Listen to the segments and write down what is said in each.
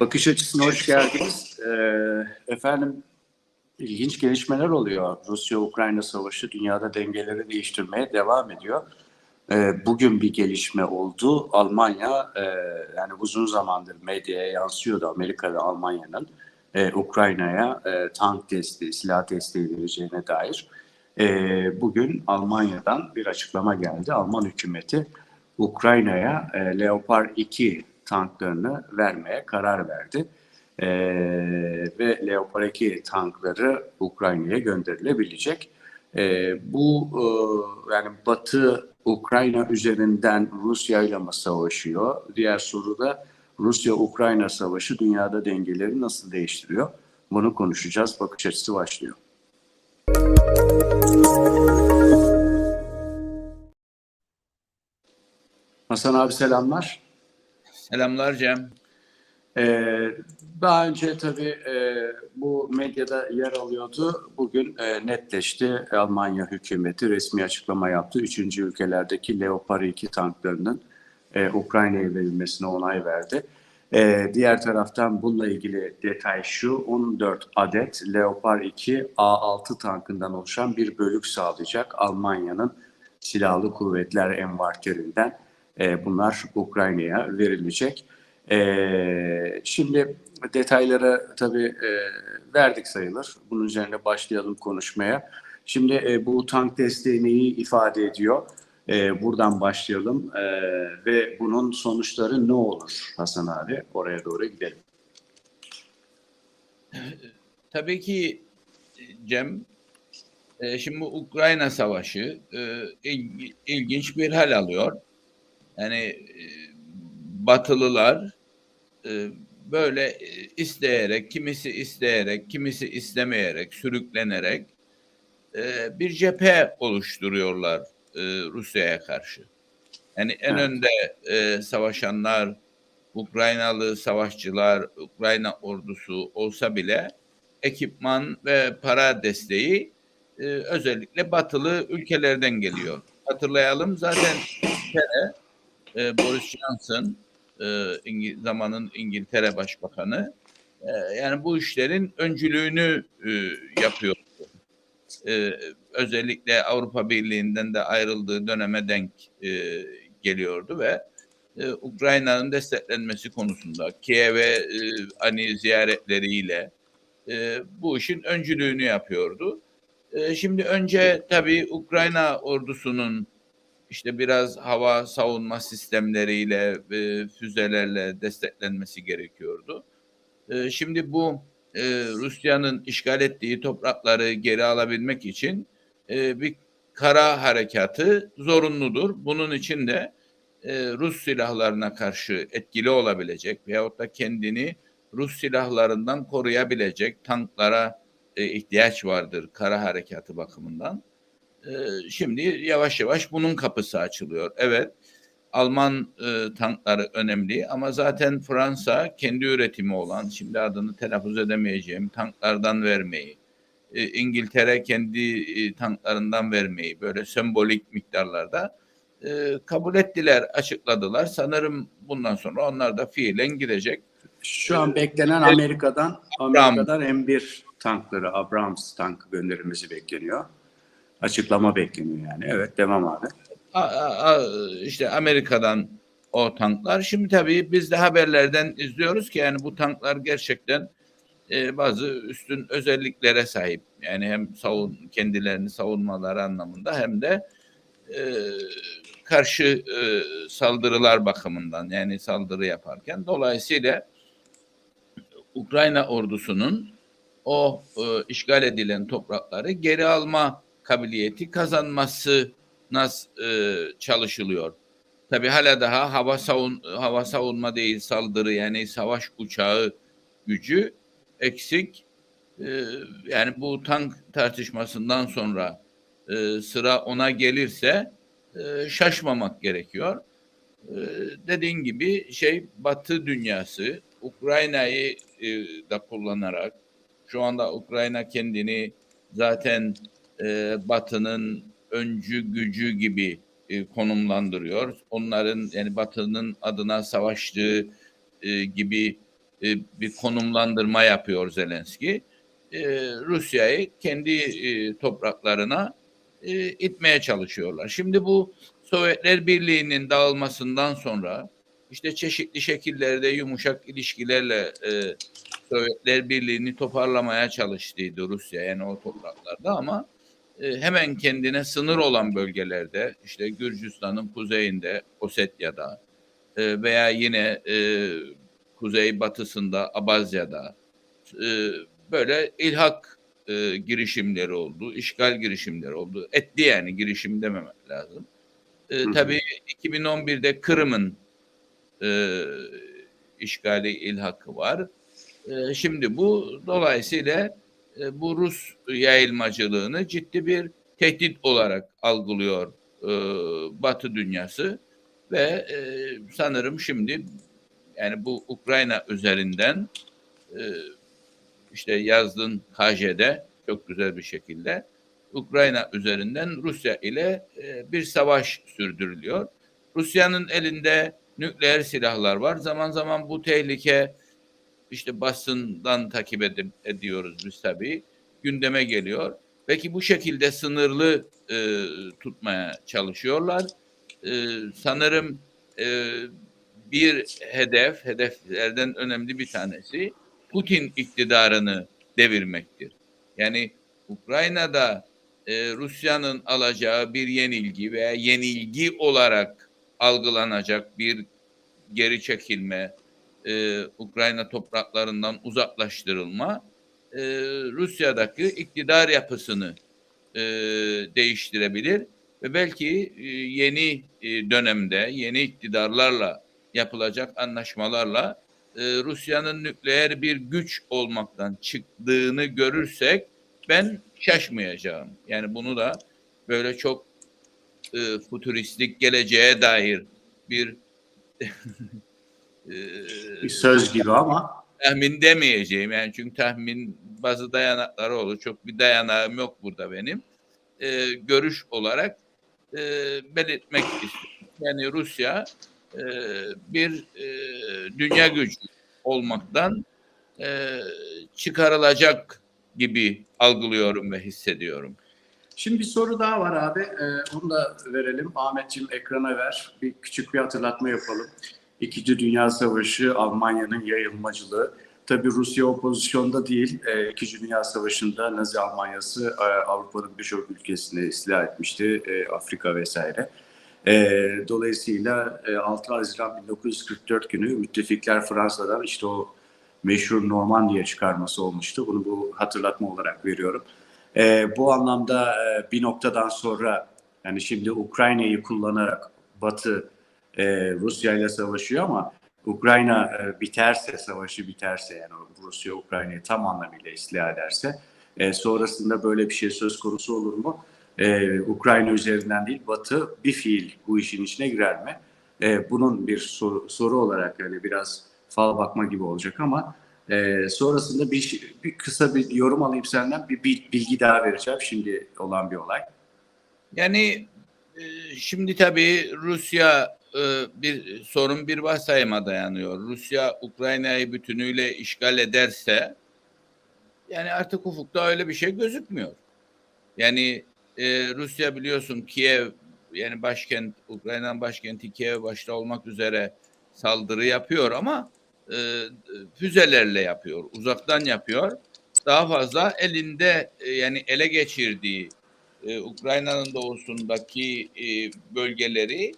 Bakış açısına hoş geldiniz. Ee, efendim ilginç gelişmeler oluyor. Rusya-Ukrayna savaşı dünyada dengeleri değiştirmeye devam ediyor. Ee, bugün bir gelişme oldu. Almanya e, yani uzun zamandır medyaya yansıyordu Amerika ve Almanya'nın e, Ukrayna'ya e, tank desteği, silah desteği vereceğine dair. E, bugün Almanya'dan bir açıklama geldi. Alman hükümeti Ukrayna'ya e, Leopard 2 tanklarını vermeye karar verdi. E, ve Leopard 2 tankları Ukrayna'ya gönderilebilecek. E, bu e, yani Batı Ukrayna üzerinden Rusya ile mi savaşıyor? Diğer soru da Rusya-Ukrayna savaşı dünyada dengeleri nasıl değiştiriyor? Bunu konuşacağız. Bakış açısı başlıyor. Hasan abi selamlar. Selamlar Cem. Ee, daha önce tabii e, bu medyada yer alıyordu. Bugün e, netleşti. Almanya hükümeti resmi açıklama yaptı. Üçüncü ülkelerdeki Leopard 2 tanklarının e, Ukrayna'ya verilmesine onay verdi. E, diğer taraftan bununla ilgili detay şu. 14 adet Leopard 2 A6 tankından oluşan bir bölük sağlayacak Almanya'nın silahlı kuvvetler envarterinden. E, bunlar Ukrayna'ya verilecek. Ee, şimdi detayları tabii e, verdik sayılır. Bunun üzerine başlayalım konuşmaya. Şimdi e, bu tank desteği ifade ediyor? E, buradan başlayalım ve bunun sonuçları ne olur Hasan abi? Oraya doğru gidelim. Tabii ki Cem, e, şimdi bu Ukrayna Savaşı il- ilginç bir hal alıyor. Yani e, Batılılar e, böyle e, isteyerek, kimisi isteyerek, kimisi istemeyerek, sürüklenerek bir cephe oluşturuyorlar Rusya'ya karşı. Yani en Evet. önde savaşanlar, Ukraynalı savaşçılar, Ukrayna ordusu olsa bile ekipman ve para desteği özellikle batılı ülkelerden geliyor. Hatırlayalım zaten İngiltere, e, Boris Johnson e, İngi- zamanın İngiltere Başbakanı e, yani bu işlerin öncülüğünü e, yapıyor. E, özellikle Avrupa Birliği'nden de ayrıldığı döneme denk e, geliyordu ve e, Ukrayna'nın desteklenmesi konusunda Kiev'e e, hani ziyaretleriyle e, bu işin öncülüğünü yapıyordu. E, şimdi önce tabii Ukrayna ordusunun işte biraz hava savunma sistemleriyle ve füzelerle desteklenmesi gerekiyordu. E, şimdi bu e, Rusya'nın işgal ettiği toprakları geri alabilmek için e, bir kara harekatı zorunludur. Bunun için de e, Rus silahlarına karşı etkili olabilecek veyahut da kendini Rus silahlarından koruyabilecek tanklara e, ihtiyaç vardır kara harekatı bakımından. E, şimdi yavaş yavaş bunun kapısı açılıyor. Evet, Alman e, tankları önemli ama zaten Fransa kendi üretimi olan, şimdi adını telaffuz edemeyeceğim tanklardan vermeyi, e, İngiltere kendi e, tanklarından vermeyi böyle sembolik miktarlarda e, kabul ettiler, açıkladılar. Sanırım bundan sonra onlar da fiilen girecek. Şu an beklenen Evet. Amerika'dan Amerika'dan M1 tankları, Abrams tankı gönderilmesi bekleniyor. Açıklama bekleniyor yani. Evet devam abi. A- a- a- işte Amerika'dan o tanklar. Şimdi tabii biz de haberlerden izliyoruz ki yani bu tanklar gerçekten e, bazı üstün özelliklere sahip. Yani hem savun kendilerini savunmaları anlamında hem de e, karşı e, saldırılar bakımından yani saldırı yaparken dolayısıyla Ukrayna ordusunun o e, işgal edilen toprakları geri alma kabiliyeti kazanması nasıl e, çalışılıyor. Tabii hala daha hava savun hava savunma değil saldırı yani savaş uçağı gücü eksik. E, yani bu tank tartışmasından sonra e, sıra ona gelirse e, şaşmamak gerekiyor. E, dediğin gibi şey Batı dünyası Ukrayna'yı da kullanarak şu anda Ukrayna kendini zaten e, Batı'nın öncü gücü gibi e, konumlandırıyor. Onların yani Batı'nın adına savaştığı e, gibi e, bir konumlandırma yapıyor Zelenski. E, Rusya'yı kendi e, topraklarına e, itmeye çalışıyorlar. Şimdi bu Sovyetler Birliği'nin dağılmasından sonra işte çeşitli şekillerde yumuşak ilişkilerle e, Sovyetler Birliği'ni toparlamaya çalıştıydı Rusya yani o topraklarda ama hemen kendine sınır olan bölgelerde işte Gürcistan'ın kuzeyinde Osetya'da e, veya yine e, kuzey batısında Abazya'da e, böyle ilhak e, girişimleri oldu, işgal girişimleri oldu. Etli yani girişim dememek lazım. E, tabii 2011'de Kırım'ın e, işgali ilhakı var. E, şimdi bu dolayısıyla e, bu Rus yayılmacılığını ciddi bir tehdit olarak algılıyor e, Batı dünyası ve e, sanırım şimdi yani bu Ukrayna üzerinden e, işte yazdın KJ'de çok güzel bir şekilde Ukrayna üzerinden Rusya ile e, bir savaş sürdürülüyor. Rusya'nın elinde nükleer silahlar var. Zaman zaman bu tehlike işte basından takip edip ediyoruz biz tabii. Gündeme geliyor. Peki bu şekilde sınırlı e, tutmaya çalışıyorlar. E, sanırım e, bir hedef, hedeflerden önemli bir tanesi Putin iktidarını devirmektir. Yani Ukrayna'da e, Rusya'nın alacağı bir yenilgi veya yenilgi olarak algılanacak bir geri çekilme, e, Ukrayna topraklarından uzaklaştırılma e, Rusya'daki iktidar yapısını e, değiştirebilir ve belki e, yeni e, dönemde yeni iktidarlarla yapılacak anlaşmalarla e, Rusya'nın nükleer bir güç olmaktan çıktığını görürsek ben şaşmayacağım. Yani bunu da böyle çok e, futuristik geleceğe dair bir Bir söz gibi ama tahmin demeyeceğim yani çünkü tahmin bazı dayanakları olur. Çok bir dayanağım yok burada benim. Ee, görüş olarak e, belirtmek istiyorum. Yani Rusya e, bir e, dünya gücü olmaktan e, çıkarılacak gibi algılıyorum ve hissediyorum. Şimdi bir soru daha var abi. Ee, onu da verelim. Ahmetciğim ekrana ver. Bir küçük bir hatırlatma yapalım. İkinci Dünya Savaşı, Almanya'nın yayılmacılığı. Tabii Rusya o değil. Ee, İkinci Dünya Savaşı'nda Nazi Almanyası e, Avrupa'nın birçok ülkesini istila etmişti. e, Afrika vesaire. E, dolayısıyla e, 6 Haziran 1944 günü müttefikler Fransa'dan işte o meşhur Normandiya çıkarması olmuştu. Bunu bu hatırlatma olarak veriyorum. E, bu anlamda e, bir noktadan sonra yani şimdi Ukrayna'yı kullanarak Batı e, Rusya ile savaşıyor ama Ukrayna e, biterse, savaşı biterse yani Rusya Ukrayna'yı tam anlamıyla istila ederse e, sonrasında böyle bir şey söz konusu olur mu? E, Ukrayna üzerinden değil Batı bir fiil bu işin içine girer mi? E, bunun bir soru, soru olarak yani biraz fal bakma gibi olacak ama ee, sonrasında bir, bir kısa bir yorum alayım senden. Bir, bir bilgi daha vereceğim. Şimdi olan bir olay. Yani e, şimdi tabii Rusya e, bir sorun bir varsayıma dayanıyor. Rusya Ukrayna'yı bütünüyle işgal ederse yani artık ufukta öyle bir şey gözükmüyor. Yani e, Rusya biliyorsun Kiev yani başkent Ukrayna'nın başkenti Kiev başta olmak üzere saldırı yapıyor ama e, füzelerle yapıyor, uzaktan yapıyor. Daha fazla elinde e, yani ele geçirdiği e, Ukrayna'nın doğusundaki e, bölgeleri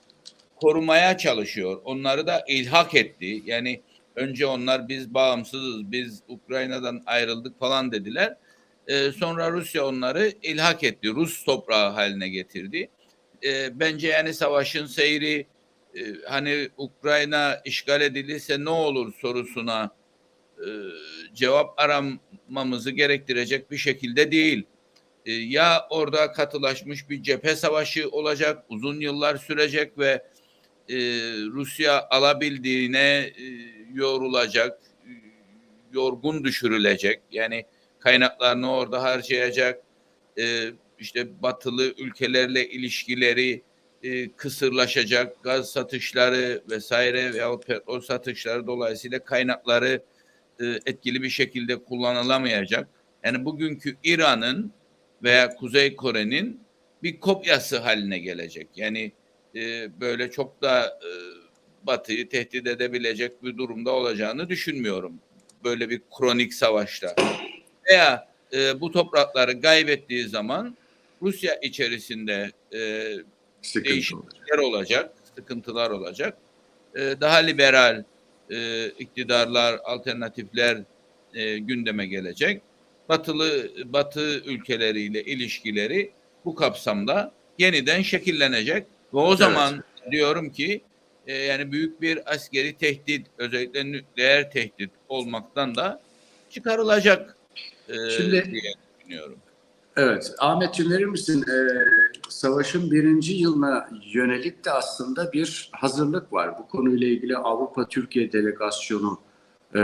korumaya çalışıyor. Onları da ilhak etti. Yani önce onlar biz bağımsızız, biz Ukrayna'dan ayrıldık falan dediler. E, sonra Rusya onları ilhak etti, Rus toprağı haline getirdi. E, bence yani savaşın seyri e, hani Ukrayna işgal edilirse ne olur sorusuna e, cevap aramamızı gerektirecek bir şekilde değil. E, ya orada katılaşmış bir cephe savaşı olacak, uzun yıllar sürecek ve e, Rusya alabildiğine e, yorulacak, e, yorgun düşürülecek. Yani kaynaklarını orada harcayacak. E, işte batılı ülkelerle ilişkileri e, kısırlaşacak gaz satışları vesaire veya petrol satışları dolayısıyla kaynakları e, etkili bir şekilde kullanılamayacak. Yani bugünkü İran'ın veya Kuzey Kore'nin bir kopyası haline gelecek. Yani e, böyle çok da e, Batı'yı tehdit edebilecek bir durumda olacağını düşünmüyorum. Böyle bir kronik savaşta. Veya e, bu toprakları kaybettiği zaman Rusya içerisinde e, Sıkıntı Değişik. olacak. sıkıntılar olacak. Ee, daha liberal e, iktidarlar, alternatifler e, gündeme gelecek. Batılı Batı ülkeleriyle ilişkileri bu kapsamda yeniden şekillenecek ve o zaman diyorum ki e, yani büyük bir askeri tehdit, özellikle nükleer tehdit olmaktan da çıkarılacak e, Şimdi- diye düşünüyorum. Evet, Ahmetciğim verir misin? Ee, savaşın birinci yılına yönelik de aslında bir hazırlık var. Bu konuyla ilgili Avrupa-Türkiye Delegasyonu e,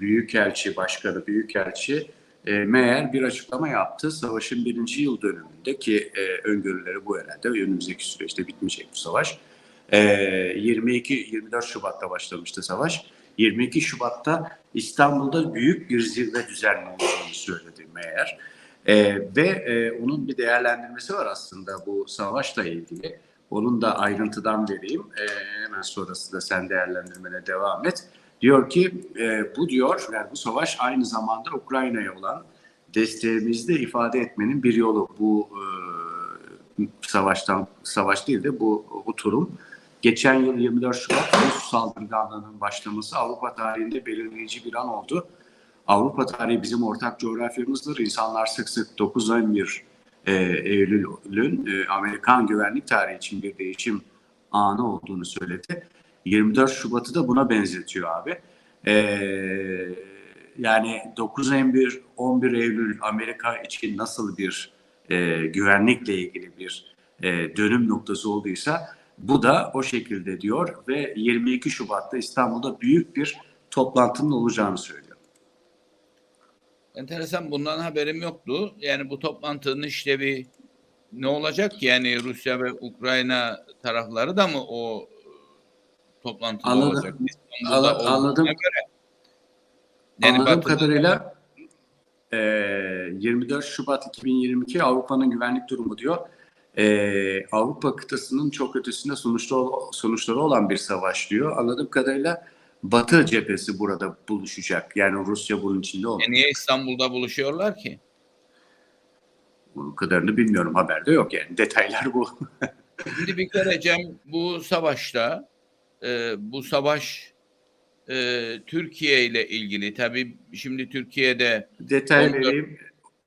Büyükelçi Başkanı, Büyükelçi e, meğer bir açıklama yaptı. Savaşın birinci yıl dönümünde ki e, öngörüleri bu herhalde önümüzdeki süreçte bitmeyecek bu savaş. E, 22-24 Şubat'ta başlamıştı savaş. 22 Şubat'ta İstanbul'da büyük bir zirve düzenleneceğini söyledi meğer. Ee, ve e, onun bir değerlendirmesi var aslında bu savaşla ilgili. Onun da ayrıntıdan vereyim. Ee, hemen sonrasında sen değerlendirmene devam et. Diyor ki e, bu diyor yani bu savaş aynı zamanda Ukrayna'ya olan desteğimizi de ifade etmenin bir yolu. Bu e, savaştan savaş değil de bu, bu turum. Geçen yıl 24 Şubat Rus saldırganlığının başlaması Avrupa tarihinde belirleyici bir an oldu. Avrupa tarihi bizim ortak coğrafyamızdır. İnsanlar sık sık 9-11 e, Eylül'ün e, Amerikan güvenlik tarihi için bir değişim anı olduğunu söyledi. 24 Şubat'ı da buna benzetiyor abi. E, yani 9-11, 11 Eylül Amerika için nasıl bir e, güvenlikle ilgili bir e, dönüm noktası olduysa bu da o şekilde diyor ve 22 Şubat'ta İstanbul'da büyük bir toplantının olacağını söylüyor. Enteresan bundan haberim yoktu. Yani bu toplantının işlevi ne olacak ki? Yani Rusya ve Ukrayna tarafları da mı o toplantıda Anladım. olacak? İstanbul'da Anla- olduğuna anladım. Göre. Yani Anladığım kadarıyla e, 24 Şubat 2022 Avrupa'nın güvenlik durumu diyor. E, Avrupa kıtasının çok ötesinde sonuçları, sonuçları olan bir savaş diyor. Anladığım kadarıyla Batı cephesi burada buluşacak. Yani Rusya bunun içinde olmuyor. E niye İstanbul'da buluşuyorlar ki? Bunun kadarını bilmiyorum. Haberde yok yani. Detaylar bu. Şimdi bir kere Cem bu savaşta e, bu savaş e, Türkiye ile ilgili tabii şimdi Türkiye'de Detay Onda- vereyim.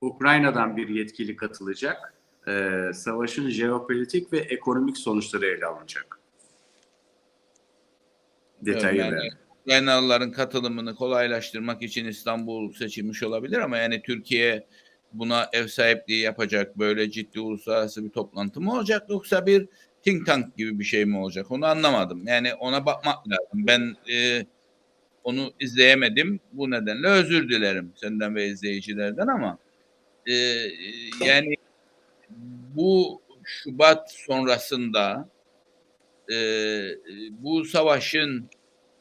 Ukrayna'dan bir yetkili katılacak. E, savaşın jeopolitik ve ekonomik sonuçları ele alınacak. Detayı yani ver. Ukraynalıların katılımını kolaylaştırmak için İstanbul seçilmiş olabilir ama yani Türkiye buna ev sahipliği yapacak böyle ciddi uluslararası bir toplantı mı olacak yoksa bir think tank gibi bir şey mi olacak onu anlamadım. Yani ona bakmak lazım. Ben e, onu izleyemedim. Bu nedenle özür dilerim senden ve izleyicilerden ama e, yani bu Şubat sonrasında e, bu savaşın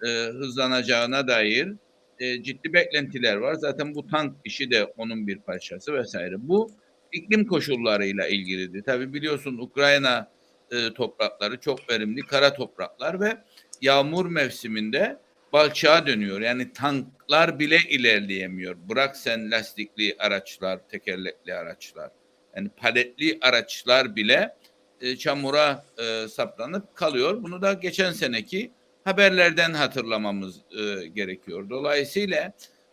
e, hızlanacağına dair e, ciddi beklentiler var. Zaten bu tank işi de onun bir parçası vesaire. Bu iklim koşullarıyla ilgilidir. Tabii biliyorsun Ukrayna e, toprakları çok verimli kara topraklar ve yağmur mevsiminde balçağa dönüyor. Yani tanklar bile ilerleyemiyor. Bırak sen lastikli araçlar, tekerlekli araçlar. Yani paletli araçlar bile e, çamura e, saplanıp kalıyor. Bunu da geçen seneki haberlerden hatırlamamız e, gerekiyor. Dolayısıyla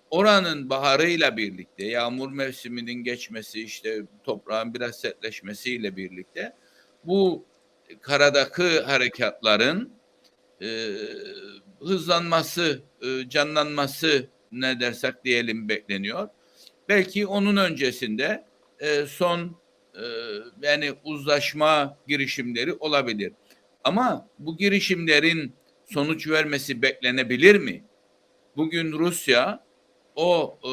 oranın baharıyla birlikte, yağmur mevsiminin geçmesi, işte toprağın biraz sertleşmesiyle birlikte bu karadaki harekatların e, hızlanması, e, canlanması ne dersek diyelim bekleniyor. Belki onun öncesinde e, son e, yani uzlaşma girişimleri olabilir. Ama bu girişimlerin sonuç vermesi beklenebilir mi? Bugün Rusya o e,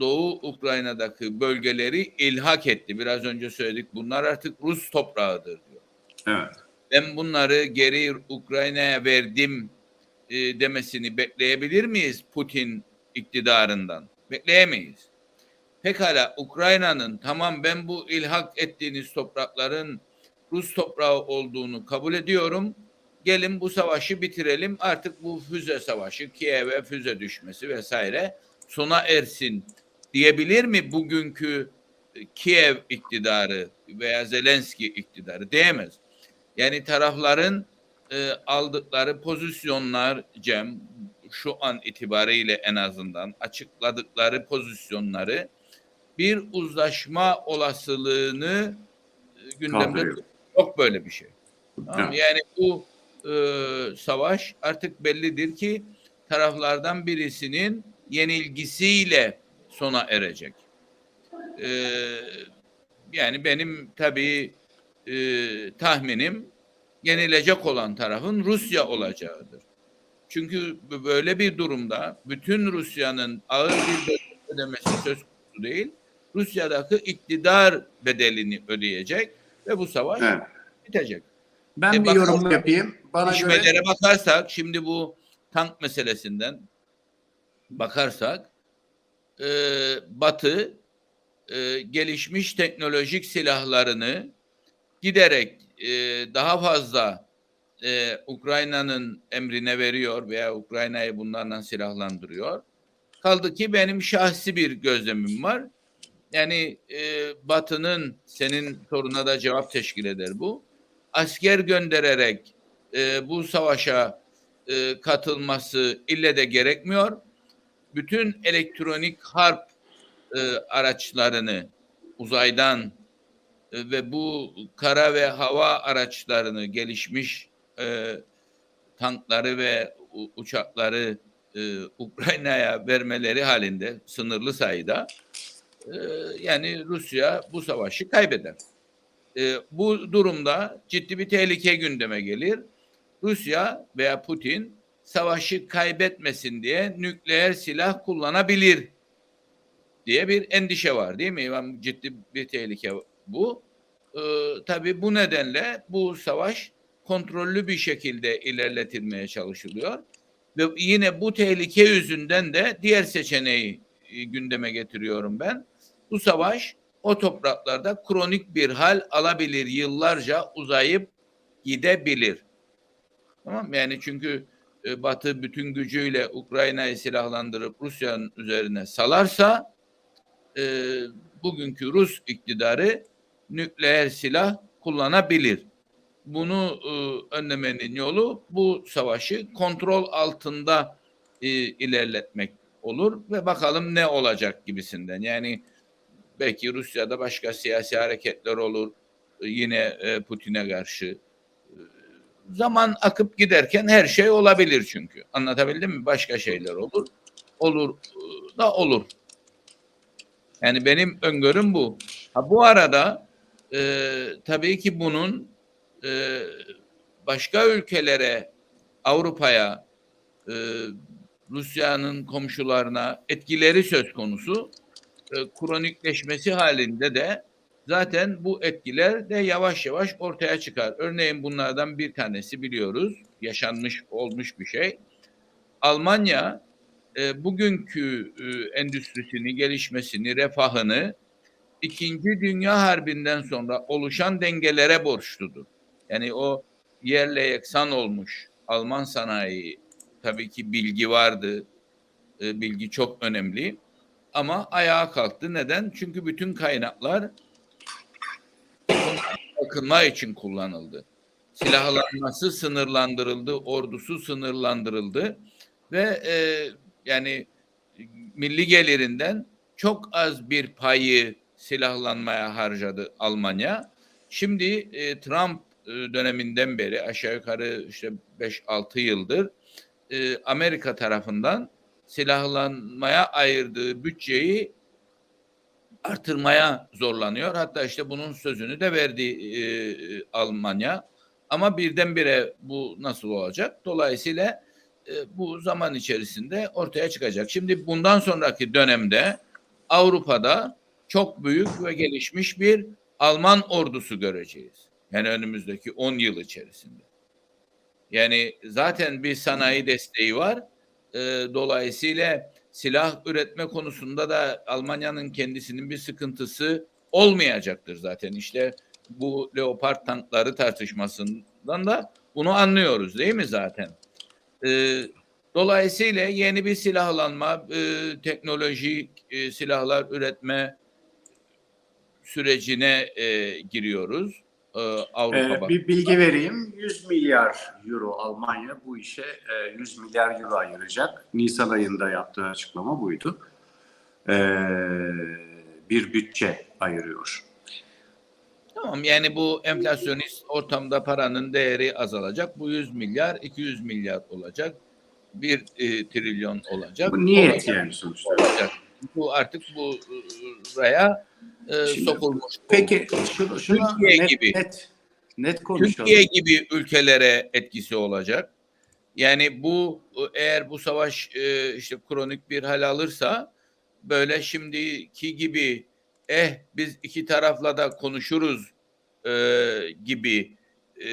Doğu Ukrayna'daki bölgeleri ilhak etti. Biraz önce söyledik. Bunlar artık Rus toprağıdır diyor. Evet. Ben bunları geri Ukrayna'ya verdim e, demesini bekleyebilir miyiz Putin iktidarından. Bekleyemeyiz. Pekala Ukrayna'nın tamam ben bu ilhak ettiğiniz toprakların Rus toprağı olduğunu kabul ediyorum. Gelin bu savaşı bitirelim. Artık bu füze savaşı, Kiev'e füze düşmesi vesaire sona ersin diyebilir mi bugünkü Kiev iktidarı veya Zelenski iktidarı? Diyemez. Yani tarafların e, aldıkları pozisyonlar Cem şu an itibariyle en azından açıkladıkları pozisyonları bir uzlaşma olasılığını e, gündemde yok böyle bir şey. Tamam. Yani bu e, savaş artık bellidir ki taraflardan birisinin yenilgisiyle sona erecek. E, yani benim tabii e, tahminim yenilecek olan tarafın Rusya olacağıdır. Çünkü böyle bir durumda bütün Rusya'nın ağır bir bedel ödemesi söz konusu değil. Rusya'daki iktidar bedelini ödeyecek ve bu savaş Evet. bitecek. Ben E, bir yorum yapayım. Bana göre bakarsak şimdi bu tank meselesinden bakarsak e, Batı e, gelişmiş teknolojik silahlarını giderek e, daha fazla e, Ukrayna'nın emrine veriyor veya Ukrayna'yı bunlarla silahlandırıyor. Kaldı ki benim şahsi bir gözlemim var. Yani e, Batı'nın senin soruna da cevap teşkil eder bu. Asker göndererek e, bu savaşa e, katılması ille de gerekmiyor. Bütün elektronik harp e, araçlarını uzaydan ve bu kara ve hava araçlarını gelişmiş e, tankları ve uçakları e, Ukrayna'ya vermeleri halinde sınırlı sayıda e, yani Rusya bu savaşı kaybeder. E, bu durumda ciddi bir tehlike gündeme gelir. Rusya veya Putin savaşı kaybetmesin diye nükleer silah kullanabilir diye bir endişe var değil mi? Ciddi bir tehlike bu. Ee, tabii bu nedenle bu savaş kontrollü bir şekilde ilerletilmeye çalışılıyor. Ve yine bu tehlike yüzünden de diğer seçeneği e, gündeme getiriyorum ben. Bu savaş o topraklarda kronik bir hal alabilir, yıllarca uzayıp gidebilir. Tamam? Yani çünkü e, Batı bütün gücüyle Ukrayna'yı silahlandırıp Rusya'nın üzerine salarsa e, bugünkü Rus iktidarı nükleer silah kullanabilir. Bunu e, önlemenin yolu bu savaşı kontrol altında e, ilerletmek olur ve bakalım ne olacak gibisinden. Yani belki Rusya'da başka siyasi hareketler olur e, yine e, Putin'e karşı. E, Zaman akıp giderken her şey olabilir çünkü. Anlatabildim mi? Başka şeyler olur. Olur e, da olur. Yani benim öngörüm bu. Ha, bu arada e, tabii ki bunun e, başka ülkelere, Avrupa'ya, e, Rusya'nın komşularına etkileri söz konusu. E, kronikleşmesi halinde de zaten bu etkiler de yavaş yavaş ortaya çıkar. Örneğin bunlardan bir tanesi biliyoruz, yaşanmış olmuş bir şey. Almanya e, bugünkü e, endüstrisini, gelişmesini, refahını İkinci Dünya Harbi'nden sonra oluşan dengelere borçludur. Yani o yerle yeksan olmuş Alman sanayi tabii ki bilgi vardı. E, bilgi çok önemli. Ama ayağa kalktı. Neden? Çünkü bütün kaynaklar yakınma için kullanıldı. Silahlanması sınırlandırıldı, ordusu sınırlandırıldı ve e, yani milli gelirinden çok az bir payı silahlanmaya harcadı Almanya. Şimdi e, Trump e, döneminden beri aşağı yukarı işte 5-6 yıldır e, Amerika tarafından silahlanmaya ayırdığı bütçeyi artırmaya zorlanıyor. Hatta işte bunun sözünü de verdi e, Almanya. Ama birdenbire bu nasıl olacak? Dolayısıyla e, bu zaman içerisinde ortaya çıkacak. Şimdi bundan sonraki dönemde Avrupa'da çok büyük ve gelişmiş bir Alman ordusu göreceğiz. Yani önümüzdeki 10 yıl içerisinde. Yani zaten bir sanayi desteği var. E, dolayısıyla silah üretme konusunda da Almanya'nın kendisinin bir sıkıntısı olmayacaktır zaten. İşte bu Leopard tankları tartışmasından da bunu anlıyoruz değil mi zaten? Ee, dolayısıyla yeni bir silahlanma, e, teknolojik e, silahlar üretme sürecine e, giriyoruz. E, Avrupa Ee, bir bilgi vereyim. 100 milyar euro Almanya bu işe e, 100 milyar euro ayıracak. Nisan ayında yaptığı açıklama buydu. Ee, bir bütçe ayırıyor. Tamam yani bu enflasyonist ortamda paranın değeri azalacak. Bu 100 milyar 200 milyar olacak. 1 e, trilyon olacak. Bu niyet Olacak, yani sonuçta. olacak. Bu artık bu e, buraya e, Şimdi, sokulmuş. Peki şunu, şunu Türkiye net, gibi. net, net konuşalım. Türkiye gibi ülkelere etkisi olacak. Yani bu eğer bu savaş e, işte kronik bir hal alırsa böyle şimdiki gibi eh biz iki tarafla da konuşuruz e, gibi e,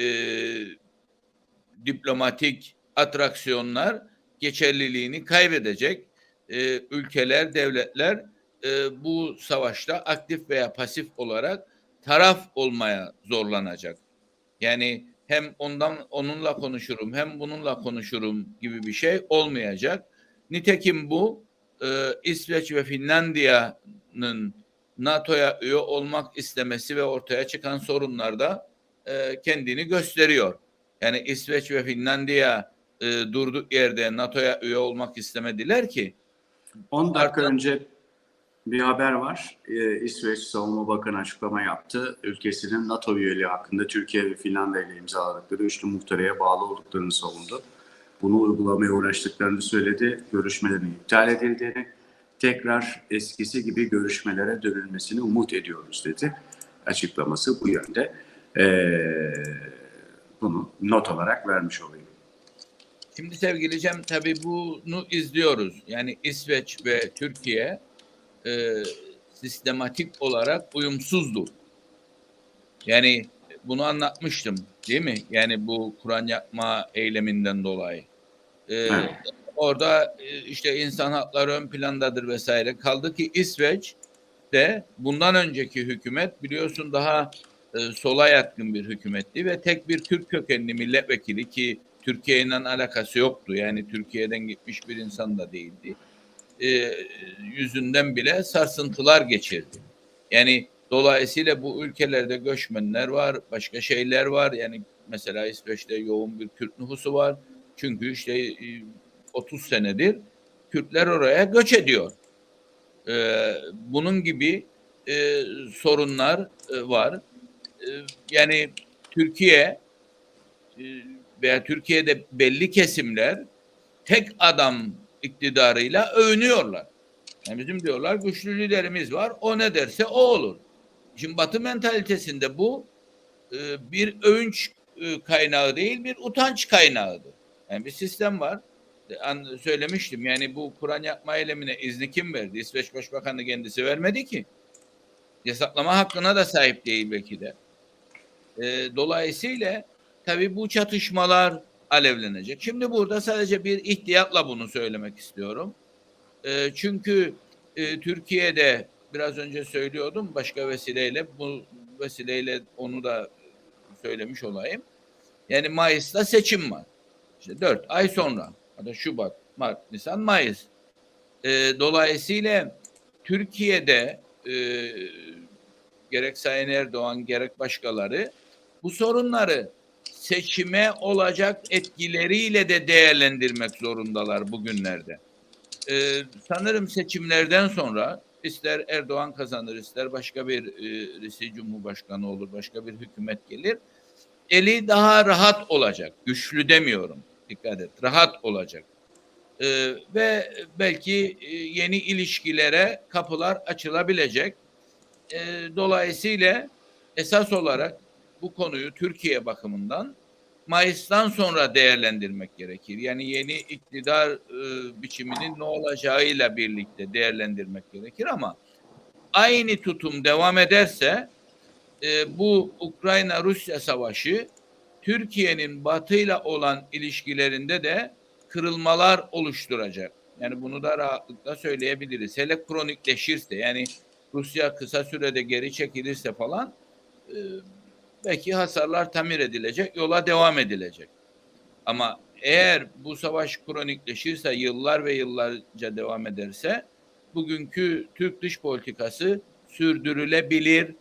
diplomatik atraksiyonlar geçerliliğini kaybedecek. E, ülkeler, devletler e, bu savaşta aktif veya pasif olarak taraf olmaya zorlanacak. Yani hem ondan onunla konuşurum hem bununla konuşurum gibi bir şey olmayacak. Nitekim bu e, İsveç ve Finlandiya'nın NATO'ya üye olmak istemesi ve ortaya çıkan sorunlarda e, kendini gösteriyor. Yani İsveç ve Finlandiya e, durduk yerde NATO'ya üye olmak istemediler ki 10 dakika önce bir haber var. Ee, İsveç Savunma Bakanı açıklama yaptı. Ülkesinin NATO üyeliği hakkında Türkiye ve Finlandiya ile imzaladıkları üçlü muhtaraya bağlı olduklarını savundu. Bunu uygulamaya uğraştıklarını söyledi. Görüşmelerin iptal edildiğini, tekrar eskisi gibi görüşmelere dönülmesini umut ediyoruz dedi. Açıklaması bu yönde. Ee, bunu not olarak vermiş olayım. Şimdi sevgili Cem tabii bunu izliyoruz. Yani İsveç ve Türkiye e, sistematik olarak uyumsuzdu. Yani bunu anlatmıştım değil mi? Yani bu Kur'an yakma eyleminden dolayı. E, Evet. Orada e, işte insan hakları ön plandadır vesaire. Kaldı ki İsveç de bundan önceki hükümet biliyorsun daha e, sola yatkın bir hükümetti ve tek bir Türk kökenli milletvekili ki Türkiye'yle alakası yoktu. Yani Türkiye'den gitmiş bir insan da değildi. E, yüzünden bile sarsıntılar geçirdi. Yani dolayısıyla bu ülkelerde göçmenler var, başka şeyler var. Yani mesela İsveç'te yoğun bir Kürt nüfusu var. Çünkü işte e, 30 senedir Kürtler oraya göç ediyor. E, bunun gibi e, sorunlar e, var. E, yani Türkiye e, veya Türkiye'de belli kesimler tek adam iktidarıyla övünüyorlar. Yani bizim diyorlar güçlü liderimiz var. O ne derse o olur. Şimdi Batı mentalitesinde bu e, bir övünç e, kaynağı değil bir utanç kaynağıdır. Yani bir sistem var. An- söylemiştim yani bu Kur'an yakma eylemine izni kim verdi? İsveç Başbakanı kendisi vermedi ki. Yasaklama hakkına da sahip değil belki de. E, dolayısıyla tabii bu çatışmalar alevlenecek. Şimdi burada sadece bir ihtiyatla bunu söylemek istiyorum. E, çünkü e, Türkiye'de biraz önce söylüyordum başka vesileyle bu vesileyle onu da söylemiş olayım. Yani Mayıs'ta seçim var. İşte dört ay sonra da Şubat, Mart, Nisan, Mayıs. E, dolayısıyla Türkiye'de e, gerek Sayın Erdoğan gerek başkaları bu sorunları seçime olacak etkileriyle de değerlendirmek zorundalar bugünlerde. Ee, sanırım seçimlerden sonra ister Erdoğan kazanır ister başka bir e, birisi cumhurbaşkanı olur başka bir hükümet gelir. Eli daha rahat olacak güçlü demiyorum dikkat et rahat olacak. Ee, ve belki e, yeni ilişkilere kapılar açılabilecek. Ee, dolayısıyla esas olarak bu konuyu Türkiye bakımından Mayıs'tan sonra değerlendirmek gerekir. Yani yeni iktidar e, biçiminin ne olacağıyla birlikte değerlendirmek gerekir ama aynı tutum devam ederse e, bu Ukrayna-Rusya savaşı Türkiye'nin batıyla olan ilişkilerinde de kırılmalar oluşturacak. Yani bunu da rahatlıkla söyleyebiliriz. Hele kronikleşirse yani Rusya kısa sürede geri çekilirse falan e, belki hasarlar tamir edilecek, yola devam edilecek. Ama eğer bu savaş kronikleşirse, yıllar ve yıllarca devam ederse bugünkü Türk dış politikası sürdürülebilir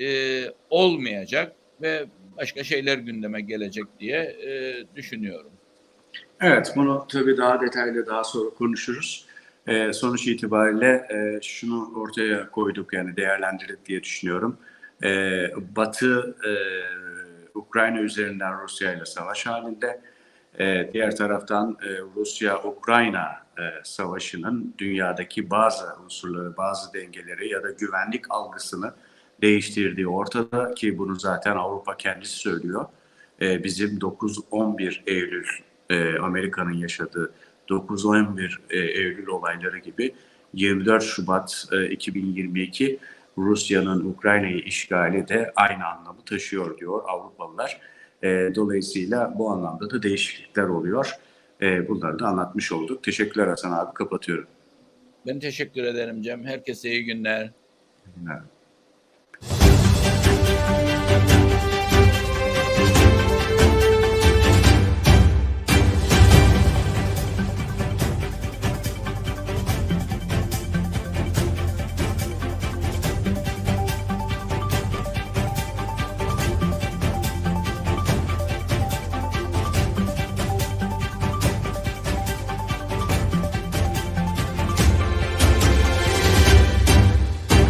e, olmayacak ve başka şeyler gündeme gelecek diye e, düşünüyorum. Evet, bunu tabii daha detaylı daha sonra konuşuruz. Ee, sonuç itibariyle e, şunu ortaya koyduk yani değerlendirdik diye düşünüyorum. Ee, Batı e, Ukrayna üzerinden Rusya ile savaş halinde. Ee, diğer taraftan e, Rusya-Ukrayna e, savaşının dünyadaki bazı unsurları, bazı dengeleri ya da güvenlik algısını değiştirdiği ortada ki bunu zaten Avrupa kendisi söylüyor. Ee, bizim 9-11 Eylül e, Amerika'nın yaşadığı 9-11 e, Eylül olayları gibi 24 Şubat e, 2022 Rusya'nın Ukrayna'yı işgali de aynı anlamı taşıyor diyor Avrupalılar. E, dolayısıyla bu anlamda da değişiklikler oluyor. E, bunları da anlatmış olduk. Teşekkürler Hasan abi. Kapatıyorum. Ben teşekkür ederim Cem. Herkese iyi günler. Evet.